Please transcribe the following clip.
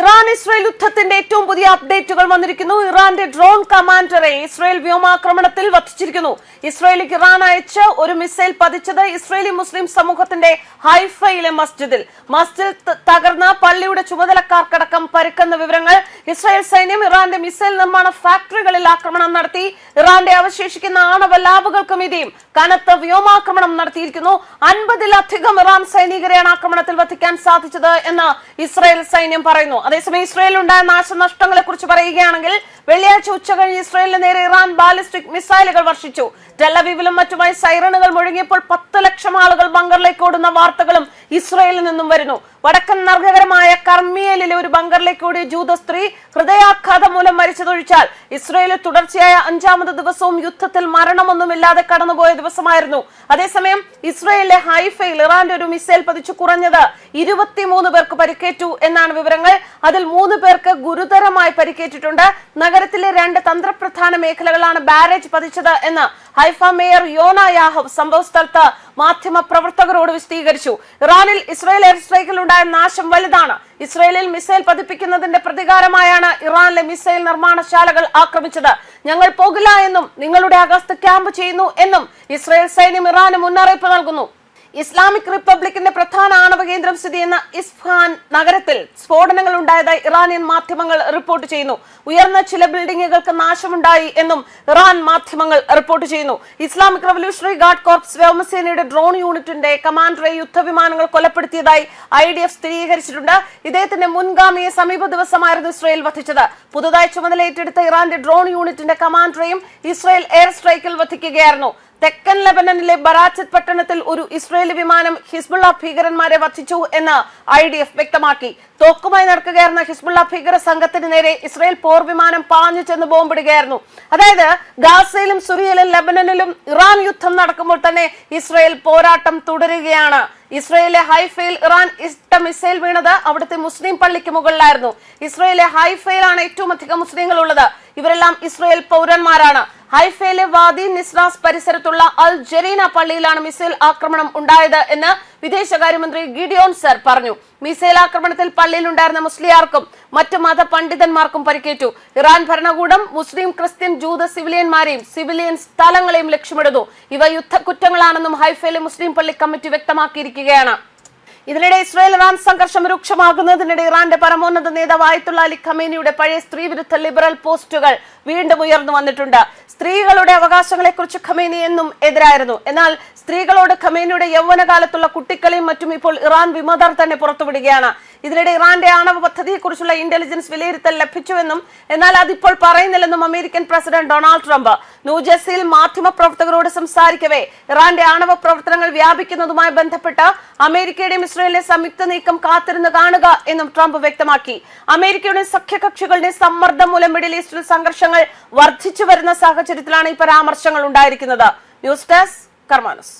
Iran Israel യുദ്ധത്തിന്റെ ഏറ്റവും പുതിയ അപ്ഡേറ്റുകൾ വന്നിരിക്കുന്നു. ഇറാന്റെ ഡ്രോൺ കമാൻഡറെ ഇസ്രയേൽ വ്യോമാക്രമണത്തിൽ വധിച്ചിരിക്കുന്നു. ഇസ്രയേലിക്ക് ഇറാൻ അയച്ച് ഒരു മിസൈൽ പതിച്ചത് ഇസ്രയേലി മുസ്ലിം സമൂഹത്തിന്റെ ഹൈഫയിലെ മസ്ജിദിൽ. മസ്ജിദ് തകർന്ന പള്ളിയുടെ ചുമതലക്കാർക്കടക്കം പരുക്കുന്ന വിവരങ്ങൾ ഇസ്രയേൽ സൈന്യം ഇറാന്റെ മിസൈൽ നിർമ്മാണ ഫാക്ടറികളിൽ ആക്രമണം നടത്തി. ഇറാന്റെ അവശേഷിക്കുന്ന ആണവ ലാബുകൾക്കും മീതെയും കനത്ത വ്യോമാക്രമണം നടത്തിയിരിക്കുന്നു. അൻപതിലധികം ഇറാൻ സൈനികരെയാണ് ആക്രമണത്തിൽ വധിക്കാൻ സാധിച്ചത് എന്ന് ഇസ്രായേൽ സൈന്യം പറയുന്നു. അതേസമയം ഇസ്രായേലിൽ ഉണ്ടായ നാശനഷ്ടങ്ങളെ കുറിച്ച് പറയുകയാണെങ്കിൽ വെള്ളിയാഴ്ച ഉച്ചകഴിഞ്ഞ് ഇസ്രായേലിന് നേരെ ഇറാൻ ബാലിസ്റ്റിക് മിസൈലുകൾ വർഷിച്ചു. ടെലവീവിലും മറ്റുമായി സൈറണുകൾ മുഴങ്ങിയപ്പോൾ പത്ത് ലക്ഷം ആളുകൾ ബങ്കറിലേക്ക് ഓടുന്ന വാർത്തകളും ഇസ്രായേലിൽ നിന്നും വരുന്നു. വടക്കൻ നർഗകരമായ കർമ്മിയലിലെ ഒരു ബങ്കറിലേക്ക് ഓടിയ ജൂത സ്ത്രീ ഹൃദയാഘാതം മൂലം മരിച്ചതൊഴിച്ചാൽ ഇസ്രയേലിൽ തുടർച്ചയായ അഞ്ചാമത് ദിവസവും യുദ്ധത്തിൽ മരണമൊന്നുമില്ലാതെ കടന്നുപോയ ദിവസമായിരുന്നു. അതേസമയം ഇസ്രയേലിലെ ഹൈഫയിൽ ഇറാന്റെ ഒരു മിസൈൽ പതിച്ചു കുറഞ്ഞത് ഇരുപത്തിമൂന്ന് പേർക്ക് പരിക്കേറ്റു എന്നാണ് വിവരങ്ങൾ. അതിൽ മൂന്ന് പേർക്ക് ഗുരുതരമായി പരിക്കേറ്റിട്ടുണ്ട്. നഗരത്തിലെ രണ്ട് തന്ത്രപ്രധാന മേഖലകളാണ് ബാരേജ് പതിച്ചത് എന്ന് ഹൈഫ മേയർ യോന യാഹവ് സംഭവ സ്ഥലത്ത് മാധ്യമ പ്രവർത്തകരോട് വിശദീകരിച്ചു. ഇറാനിൽ ഇസ്രായേൽ എയർ സ്ട്രൈക്കിൽ ഉണ്ടായ നാശം വലുതാണ്. ഇസ്രായേലിൽ മിസൈൽ പതിപ്പിക്കുന്നതിന്റെ പ്രതികാരമായാണ് ഇറാനിലെ മിസൈൽ നിർമ്മാണശാലകൾ ആക്രമിച്ചത്. ഞങ്ങൾ പോകില്ല എന്നും നിങ്ങളുടെ അഗസ്ത് ക്യാമ്പ് ചെയ്യുന്നു എന്നും ഇസ്രായേൽ സൈന്യം ഇറാന് മുന്നറിയിപ്പ് നൽകുന്നു. ഇസ്ലാമിക് റിപ്പബ്ലിക്കിന്റെ പ്രധാന ആണവ കേന്ദ്രം സ്ഥിതി ചെയ്യുന്ന ഇസ്ഫാൻ നഗരത്തിൽ സ്ഫോടനങ്ങൾ ഉണ്ടായതായി ഇറാനിയൻ മാധ്യമങ്ങൾ റിപ്പോർട്ട് ചെയ്യുന്നു. ഉയർന്ന ചില ബിൽഡിംഗുകൾക്ക് നാശമുണ്ടായി എന്നും ഇറാൻ മാധ്യമങ്ങൾ റിപ്പോർട്ട് ചെയ്യുന്നു. ഇസ്ലാമിക് റവല്യൂഷണറി ഗാർഡ് കോർപ്സ് വ്യോമസേനയുടെ ഡ്രോൺ യൂണിറ്റിന്റെ കമാൻഡറെ യുദ്ധവിമാനങ്ങൾ കൊലപ്പെടുത്തിയതായി ഐ ഡി എഫ് സ്ഥിരീകരിച്ചിട്ടുണ്ട്. ഇദ്ദേഹത്തിന്റെ മുൻഗാമിയെ സമീപ ദിവസമായിരുന്നു ഇസ്രയേൽ വധിച്ചത്. പുതുതായി ചുമതല ഏറ്റെടുത്ത ഇറാന്റെ ഡ്രോൺ യൂണിറ്റിന്റെ കമാൻഡറെയും ഇസ്രയേൽ എയർ സ്ട്രൈക്കിൽ വധിക്കുകയായിരുന്നു. തെക്കൻ ലബനനിലെ ബറാച്ചത്ത് പട്ടണത്തിൽ ഒരു ഇസ്രയേലി വിമാനം ഹിസ്ബുള്ള ഭീകരന്മാരെ വധിച്ചു എന്ന് ഐ ഡി എഫ് വ്യക്തമാക്കി. തോക്കുമായി നടക്കുകയായിരുന്ന ഹിസ്ബുള്ള ഭീകര സംഘത്തിന് നേരെ ഇസ്രയേൽ പോർ വിമാനം പാഞ്ഞു ചെന്ന് ബോംബിടുകയായിരുന്നു അതായത് ഗാസയിലും സുറിയയിലും ലബനനിലും ഇറാൻ യുദ്ധം നടക്കുമ്പോൾ തന്നെ ഇസ്രയേൽ പോരാട്ടം തുടരുകയാണ്. ഇസ്രയേലിലെ ഹൈഫയിൽ ഇറാൻ ഇഷ്ട മിസൈൽ വീണത് അവിടുത്തെ മുസ്ലിം പള്ളിക്ക് മുകളിലായിരുന്നു. ഇസ്രയേലിലെ ഹൈഫയിലാണ് ഏറ്റവും അധികം മുസ്ലിങ്ങൾ ഉള്ളത് ഇവരെല്ലാം ഇസ്രയേൽ പൗരന്മാരാണ്. ഹൈഫയിലെ വാദി നിസ്രാസ് പരിസരത്തുള്ള അൽ ജെറീന പള്ളിയിലാണ് മിസൈൽ ആക്രമണം ഉണ്ടായത് എന്ന് വിദേശകാര്യമന്ത്രി ഗിഡിയോൺ സർ പറഞ്ഞു. മിസൈൽ ആക്രമണത്തിൽ പള്ളിയിൽ ഉണ്ടായിരുന്ന മുസ്ലിയാർക്കും മറ്റു മത പണ്ഡിതന്മാർക്കും പരിക്കേറ്റു. ഇറാൻ ഭരണകൂടം മുസ്ലിം ക്രിസ്ത്യൻ ജൂത സിവിലിയന്മാരെയും സിവിലിയൻ സ്ഥലങ്ങളെയും ലക്ഷ്യമിടുന്നു. ഇവ യുദ്ധക്കുറ്റങ്ങളാണെന്നും ഹൈഫയിലെ മുസ്ലിം പള്ളി കമ്മിറ്റി വ്യക്തമാക്കിയിരിക്കുകയാണ്. ഇതിനിടെ ഇസ്രായേൽ ഇറാൻ സംഘർഷം രൂക്ഷമാകുന്നതിനിടെ ഇറാന്റെ പരമോന്നത നേതാവായിട്ടുള്ള അലി ഖമേനിയുടെ പഴയ സ്ത്രീവിരുദ്ധ ലിബറൽ പോസ്റ്റുകൾ വീണ്ടും ഉയർന്നു വന്നിട്ടുണ്ട്. സ്ത്രീകളുടെ അവകാശങ്ങളെക്കുറിച്ച് ഖമേനി എന്നും എതിരായിരുന്നു. എന്നാൽ സ്ത്രീകളോട് ഖമേനിയുടെ യൗവനകാലത്തുള്ള കുട്ടിക്കളിയും മറ്റും ഇപ്പോൾ ഇറാൻ വിമതർ തന്നെ പുറത്തുവിടുകയാണ്. ഇതിനിടെ ഇറാന്റെ ആണവ പദ്ധതിയെക്കുറിച്ചുള്ള ഇന്റലിജൻസ് വിലയിരുത്തൽ ലഭിച്ചുവെന്നും എന്നാൽ അതിപ്പോൾ പറയുന്നില്ലെന്നും അമേരിക്കൻ പ്രസിഡന്റ് ഡൊണാൾഡ് ട്രംപ്. ന്യൂജേഴ്സിയിൽ മാധ്യമ പ്രവർത്തകരോട് സംസാരിക്കവേ ഇറാന്റെ ആണവ പ്രവർത്തനങ്ങൾ വ്യാപിക്കുന്നതുമായി ബന്ധപ്പെട്ട് അമേരിക്കയുടെയും ഇസ്രയേലിലെ സംയുക്ത നീക്കം കാത്തിരുന്ന് കാണുക എന്നും ട്രംപ് വ്യക്തമാക്കി. അമേരിക്കയുടെ സഖ്യകക്ഷികളുടെ സമ്മർദ്ദം മൂലം മിഡിൽ ഈസ്റ്റിൽ സംഘർഷങ്ങൾ വർദ്ധിച്ചു വരുന്ന സാഹചര്യത്തിലാണ് ഈ പരാമർശങ്ങൾ ഉണ്ടായിരിക്കുന്നത്. News desk കർമാനസ്.